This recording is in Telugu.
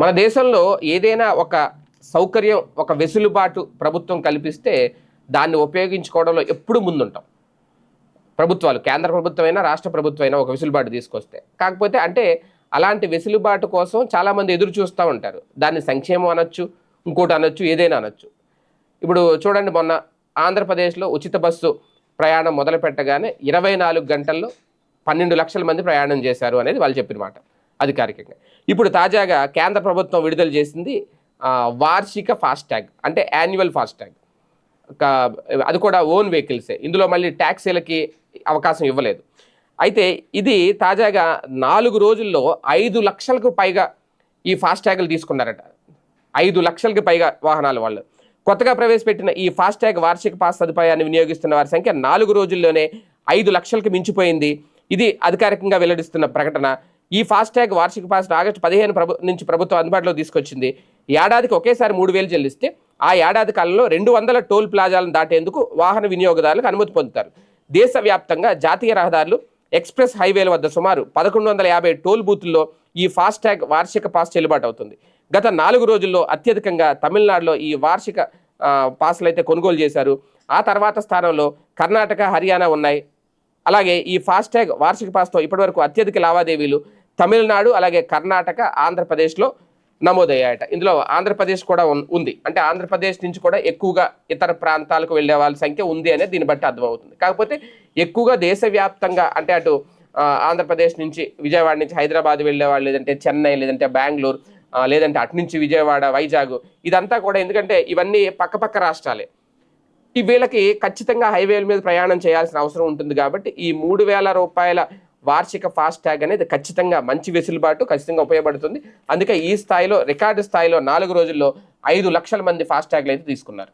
మన దేశంలో ఏదైనా ఒక సౌకర్యం ఒక వెసులుబాటు ప్రభుత్వం కల్పిస్తే దాన్ని ఉపయోగించుకోవడంలో ఎప్పుడు ముందుంటాం. ప్రభుత్వాలు కేంద్ర ప్రభుత్వం అయినా రాష్ట్ర ప్రభుత్వం అయినా ఒక వెసులుబాటు తీసుకొస్తే. కాకపోతే అంటే అలాంటి వెసులుబాటు కోసం చాలామంది ఎదురు చూస్తూ ఉంటారు. దాన్ని సంక్షేమం అనొచ్చు ఇంకోటి అనొచ్చు ఏదైనా అనొచ్చు. ఇప్పుడు చూడండి మొన్న ఆంధ్రప్రదేశ్లో ఉచిత బస్సు ప్రయాణం మొదలు పెట్టగానే ఇరవై నాలుగు గంటల్లో పన్నెండు లక్షల మంది ప్రయాణం చేశారు అనేది వాళ్ళు చెప్పిన మాట. అధికారికంగా. ఇప్పుడు తాజాగా కేంద్ర ప్రభుత్వం విడుదల చేసింది వార్షిక ఫాస్టాగ్ అంటే యాన్యువల్ ఫాస్టాగ్. అది కూడా ఓన్ వెహికల్సే. ఇందులో మళ్ళీ ట్యాక్సీలకి అవకాశం ఇవ్వలేదు. అయితే ఇది తాజాగా నాలుగు రోజుల్లో ఐదు లక్షలకు పైగా ఈ ఫాస్టాగ్లు తీసుకున్నారట. ఐదు లక్షలకు పైగా వాహనాల వాళ్ళు. కొత్తగా ప్రవేశపెట్టిన ఈ ఫాస్టాగ్ వార్షిక పాస్ సదుపాయాన్ని వినియోగిస్తున్న వారి సంఖ్య నాలుగు రోజుల్లోనే ఐదు లక్షలకు మించిపోయింది. ఇది అధికారికంగా వెల్లడిస్తున్న ప్రకటన. ఈ ఫాస్టాగ్ వార్షిక పాస్ ఆగస్టు పదిహేను ప్రభు నుంచి ప్రభుత్వం అందుబాటులో తీసుకొచ్చింది. ఏడాదికి ఒకేసారి మూడు వేలు చెల్లిస్తే ఆ ఏడాది కాలంలో రెండు వందల టోల్ ప్లాజాలను దాటేందుకు వాహన వినియోగదారులకు అనుమతి పొందుతారు. దేశవ్యాప్తంగా జాతీయ రహదారులు ఎక్స్ప్రెస్ హైవేల వద్ద సుమారు పదకొండు వందల యాభై టోల్ బూతుల్లో ఈ ఫాస్టాగ్ వార్షిక పాస్ చెల్లుబాటు అవుతుంది. గత నాలుగు రోజుల్లో అత్యధికంగా తమిళనాడులో ఈ వార్షిక ఆ, పాస్లు అయితే కొనుగోలు చేశారు. ఆ తర్వాత స్థానంలో కర్ణాటక హర్యానా ఉన్నాయి. అలాగే ఈ ఫాస్టాగ్ వార్షిక పాస్తో ఇప్పటివరకు అత్యధిక లావాదేవీలు తమిళనాడు అలాగే కర్ణాటక ఆంధ్రప్రదేశ్లో నమోదయ్యాయట. ఇందులో ఆంధ్రప్రదేశ్ కూడా ఉంది. అంటే ఆంధ్రప్రదేశ్ నుంచి కూడా ఎక్కువగా ఇతర ప్రాంతాలకు వెళ్ళే వాళ్ళ సంఖ్య ఉంది అనేది దీన్ని బట్టి అర్థమవుతుంది. కాకపోతే ఎక్కువగా దేశవ్యాప్తంగా అంటే అటు ఆంధ్రప్రదేశ్ నుంచి విజయవాడ నుంచి హైదరాబాద్ వెళ్ళే వాళ్ళు లేదంటే చెన్నై లేదంటే బెంగళూరు లేదంటే అటు నుంచి విజయవాడ వైజాగ్ ఇదంతా కూడా ఎందుకంటే ఇవన్నీ పక్కపక్క రాష్ట్రాలే. ఈ వీళ్ళకి ఖచ్చితంగా హైవేల మీద ప్రయాణం చేయాల్సిన అవసరం ఉంటుంది కాబట్టి ఈ మూడు వేల రూపాయల వార్షిక ఫాస్ట్ ట్యాగ్ అనేది ఖచ్చితంగా మంచి వెసులుబాటు ఖచ్చితంగా ఉపయోగపడుతుంది. అందుకే ఈ స్థాయిలో రికార్డు స్థాయిలో నాలుగు రోజుల్లో ఐదు లక్షల మంది ఫాస్ట్ ట్యాగ్లు అయితే తీసుకున్నారు.